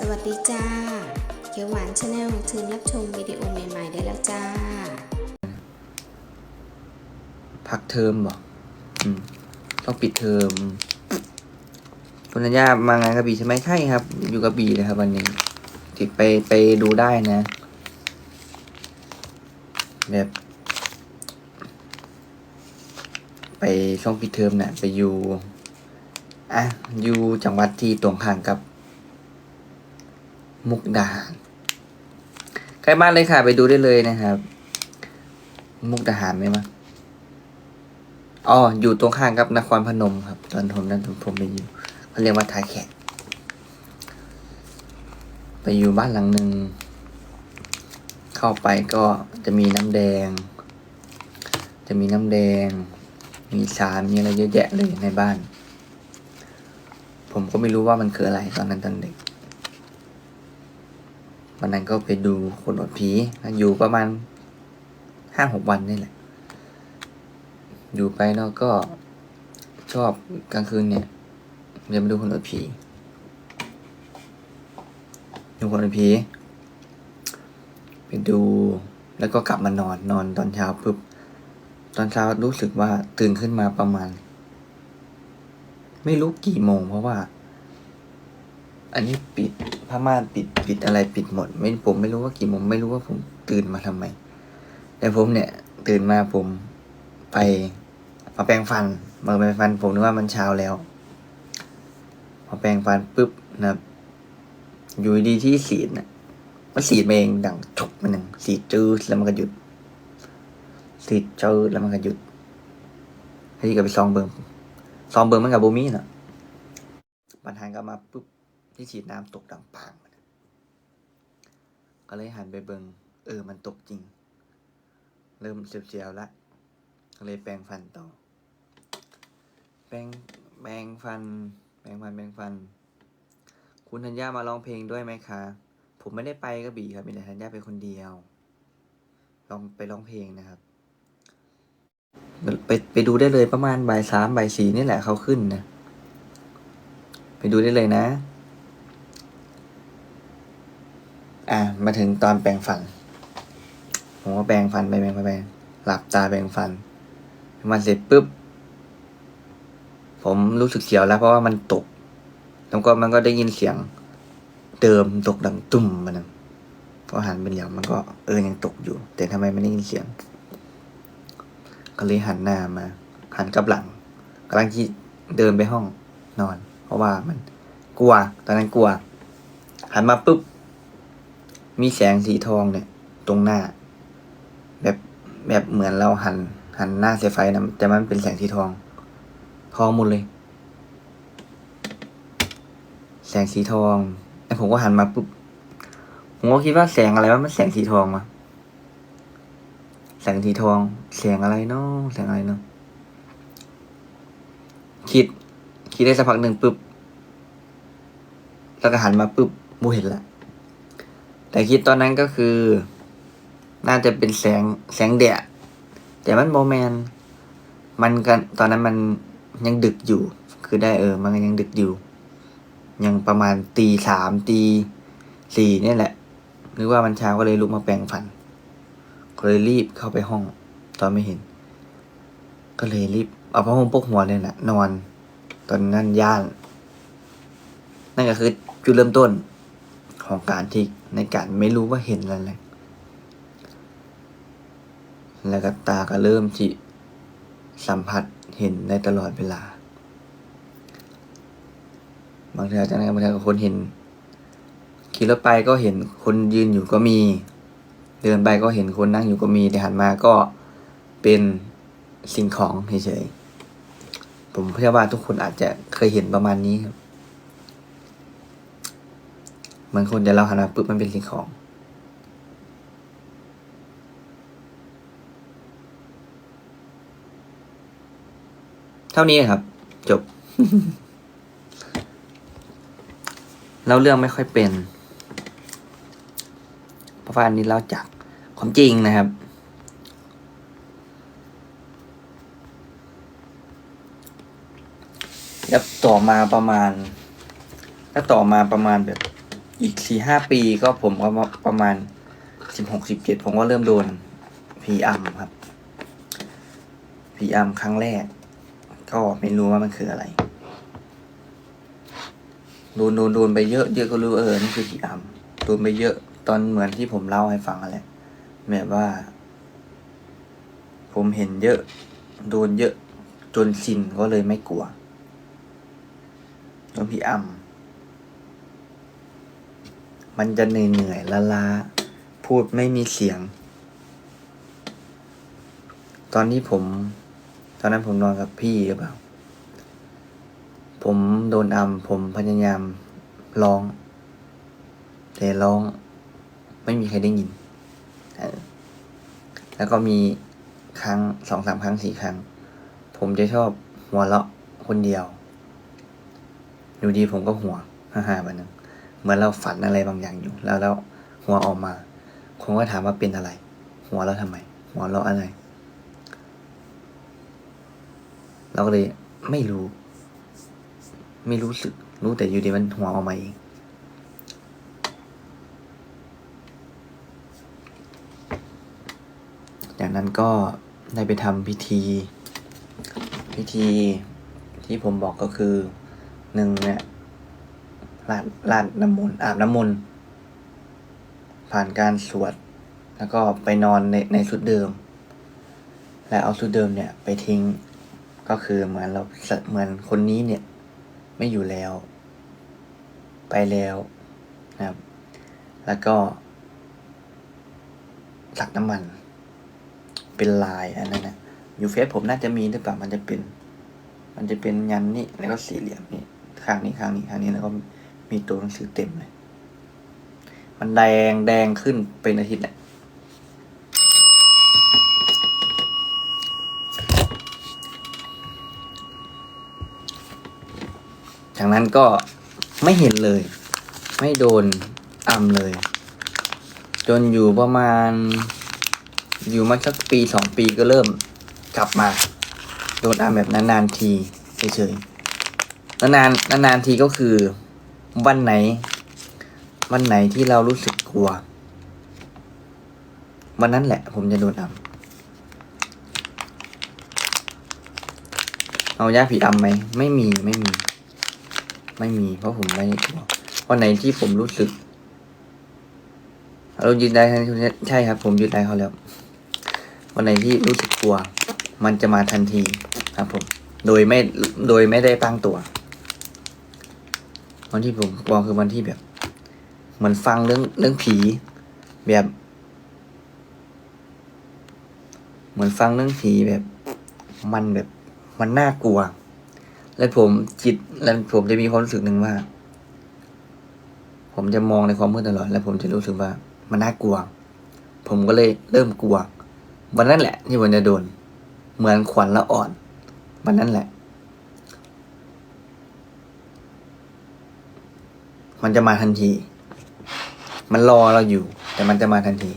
สวัสดีจ้า เขียวหวานชาแนลเชิญรับชมวิดีโอใหม่ ๆ ได้แล้วจ้า พักเทอมบอกอืมต้องปิดเทอมคุณธัญญามางานกระบี่ใช่ไหมใช่ครับ อยู่กระบี่เลยครับ วันนี้ติดไปไปดูได้นะ แบบ ไปช่วงปิดเทอมเนี่ยไปอยู่ อะ อยู่จังหวัดที่ตรงข้ามกับ มุกดาหารใกล้บ้านเลยค่ะ ไปดูได้เลยนะครับ มุกดาหารไหมมั้งอ๋ออยู่ตรงข้างกับนครพนมครับ ตอนผมนั้นผมไปอยู่เขาเรียกว่าทาแขกไปอยู่บ้านหลังหนึ่งเข้าไปก็จะมีน้ำแดง จะมีน้ำแดง มีสารมีอะไรเยอะแยะเลยในบ้าน ผมก็ไม่รู้ว่ามันคืออะไรตอนนั้นตอนเด็ก วันนั้นก็ไปดูคนอดผี อยู่ประมาณห้าหกวันนี่แหละ อยู่ไปแล้วก็ชอบกลางคืนเนี่ยจะมาดูคนอดผี ดูคนอดผีไปดูแล้วก็กลับมานอนนอนตอนเช้าปุ๊บตอนเช้ารู้สึกว่าตื่นขึ้นมาประมาณ ไม่รู้กี่โมงเพราะว่า อันนี้ปิดผ้าม่านปิดปิดอะไรปิดหมด ไม่ผมไม่รู้ว่ากี่โมงไม่รู้ว่าผมตื่นมาทำไม แต่ผมเนี่ย ตื่นมาผมไปมาแปรงฟันมาแปรงฟัน ผมนึกว่ามันเช้าแล้วพอแปรงฟันปุ๊บนะครับ อยู่ดีที่สีดนะมันสีดเองดังทุกมันหนึ่งสีดจืดแล้วมันก็หยุด สีดจืดแล้วมันก็หยุดให้ก็ไปซองเบิงซองเบิงมันกับโบมี่น่ะปัญหาก็มาปุ๊บ ที่ฉีดน้ำตกดังปางก็เลยหันไปเบิงเออมันตกจริง เริ่มเสียวๆละก็เลยแปรงฟันต่อ แปรงแปรงฟัน แปรงฟันแปรงฟัน คุณธัญญามาร้องเพลงด้วยไหมคะ ผมไม่ได้ไปกระบี่ครับมีแต่ธัญญาไปคนเดียว ลองไปร้องเพลงนะครับ ไปไปดูได้เลยประมาณบ่ายสามบ่ายสี่นี่แหละเขาขึ้นนะ ไปดูได้เลยนะ อะมาถึงตอนแปรงฟัน ผมก็แปรงฟันไปแปรงไปแปรงหลับตาแปรงฟันมันเสร็จปุ๊บ ผมรู้สึกเสียวแล้วเพราะว่ามันตก แล้วก็มันก็ได้ยินเสียงเดิมตกดังตุ่มมันนะพอหันไปเหลียวมันก็เออยังตกอยู่ แต่ทำไมไมันได้ยินเสียง ก็เลยหันหน้ามา หันกลับหลังกำลังที่เดินไปห้องนอน เพราะว่ามันกลัว ตอนนั้นกลัว หันมาปุ๊บ มีแสงสีทองเนี่ย ตรงหน้า แบบแบบเหมือนเราหัน หันหน้าเสียไฟนะแต่มันเป็นแสงสีทอง ทองหมดเลย แสงสีทองแล้วผมก็หันมาปุ๊บผมก็คิดว่าแสงอะไรวะมันแสงสีทองวะแสงสีทอง แสงอะไรเนาะแสงอะไรเนาะคิด คิดได้สักพักหนึ่งปุ๊บแล้วก็หันมาปุ๊บบูเห็นละ แต่คิดตอนนั้นก็คือ น่าจะเป็นแสงแสงแดดแต่มันโมแมนมันกันตอนนั้นมันยังดึกอยู่ คือได้เออ มันยังดึกอยู่ ยังประมาณตีสามตีสี่เนี่ยแหละนึกว่ามันเช้าก็เลยลุกมาแปรงฟันก็เลยรีบเข้าไปห้อง ตอนไม่เห็น ก็เลยรีบเอาผ้าห่มปกหัวเลยน่ะ นอน ตอนนั้นย่าน นั่นก็คือจุดเริ่มต้น ของการที่ในการไม่รู้ว่าเห็นอะไร แล้วก็ตาก็เริ่มที่สัมผัสเห็นได้ตลอดเวลา บางทีอาจารย์บางทีก็คนเห็นขี่รถไปก็เห็นคนยืนอยู่ก็มี เดินไปก็เห็นคนนั่งอยู่ก็มีแต่หันมาก็เป็นสิ่งของเฉยๆผมเชื่อว่าทุกคนอาจจะเคยเห็นประมาณนี้ครับ มือนคนเดี๋ยวเราหันมาปุ๊บมันเป็นสิ่งของ เท่านี้ครับ จบเล่าเรื่องไม่ค่อยเป็นเพราะว่าอันนี้เล่าจากความจริงนะครับแล้วต่อมาประมาณแล้วต่อมาประมาณแบบ อีกสี่ห้าปีก็ผมก็ประมาณสิบหกสิบเจ็ดผมก็เริ่มโดนพีอัมครับพีอัมครั้งแรก ก็ไม่รู้ว่ามันคืออะไร โดนโดนโดนไปเยอะเยอะก็รู้เออนี่คือพีอัมโดนไปเยอะตอนเหมือนที่ผมเล่าให้ฟังอะไรแบบว่า ผมเห็นเยอะ โดนเยอะจนชินก็เลยไม่กลัวโดนพีอัม มันจะเหนื่อยเหนื่อยล้าล้าพูดไม่มีเสียง ตอนที่ผม ตอนนั้นผมนอนกับพี่หรือเปล่า ผมโดนอัมผมพยายามร้อง แต่ร้อง ไม่มีใครได้ยิน แล้วก็มีครั้งสองสามครั้งสี่ครั้ง ผมจะชอบหัวเราะคนเดียว อยู่ดีผมก็หัวฮ่าฮ่าๆวันหนึง เหมือนเราฝันอะไรบางอย่างอยู่ แล้วแล้วหัวออกมาผมก็ถามว่าเป็นอะไร หัวเราะทำไม หัวเราอะไร เราก็เลยไม่รู้ ไม่รู้สึก รู้แต่อยู่ดีมันหัวออกมาเองจากนั้นก็ได้ไปทำพิธี พิธีที่ผมบอกก็คือหนึ่งเนี่ย ลาดลาดน้ำมนต์อาบน้ำมนต์ผ่านการสวด แล้วก็ไปนอนในในชุดเดิม และเอาชุดเดิมเนี่ยไปทิ้งก็คือเหมือนเราเหมือนคนนี้เนี่ย ไม่อยู่แล้ว ไปแล้วนะครับ แล้วก็สักน้ำมัน เป็นลายอันนั้นนะอยู่เฟซผมน่าจะมีหรือเปล่ามันจะเป็น มันจะเป็นยันนี่แล้วก็สี่เหลี่ยมนี่ข้างนี้ข้างนี้ข้างนี้แล้วก็ มีตัวหนังสือเต็มเลย มันแดงแดงขึ้นเป็นอาทิตย์แหละจากนั้นก็ไม่เห็นเลย ไม่โดนอัมเลย จนอยู่ประมาณ อยู่มาสักปีสองปีก็เริ่มกลับมา โดนอัมแบบนานๆทีเฉยๆนานๆนานๆทีก็คือ วันไหน วันไหนที่เรารู้สึกกลัว วันนั้นแหละ ผมจะโดนอัมเอายาผีอัมไหมไม่มีไม่มี ไม่มี เพราะผมไม่ได้กลัววันไหนที่ผมรู้สึกเรายืนได้ใช่ครับ ผมยืนได้เขาแล้ว วันไหนที่รู้สึกกลัว มันจะมาทันทีครับผม โดยไม่โดยไม่ได้ตั้งตัว วันที่ผมกลัวคือวันที่แบบเหมือนฟังเรื่องเรื่องผี แบบเหมือนฟังเรื่องผีแบบ มันแบบมันน่ากลัว แล้วผมจิตแล้วผมจะมีความรู้สึกหนึ่งว่า ผมจะมองในความมืดตลอด แล้วผมจะรู้สึกว่า มันน่ากลัว ผมก็เลยเริ่มกลัว วันนั้นแหละที่ผมจะโดน เหมือนขวัญละอ่อน วันนั้นแหละ มันจะมาทันที มันรอเราอยู่ แต่มันจะมาทันที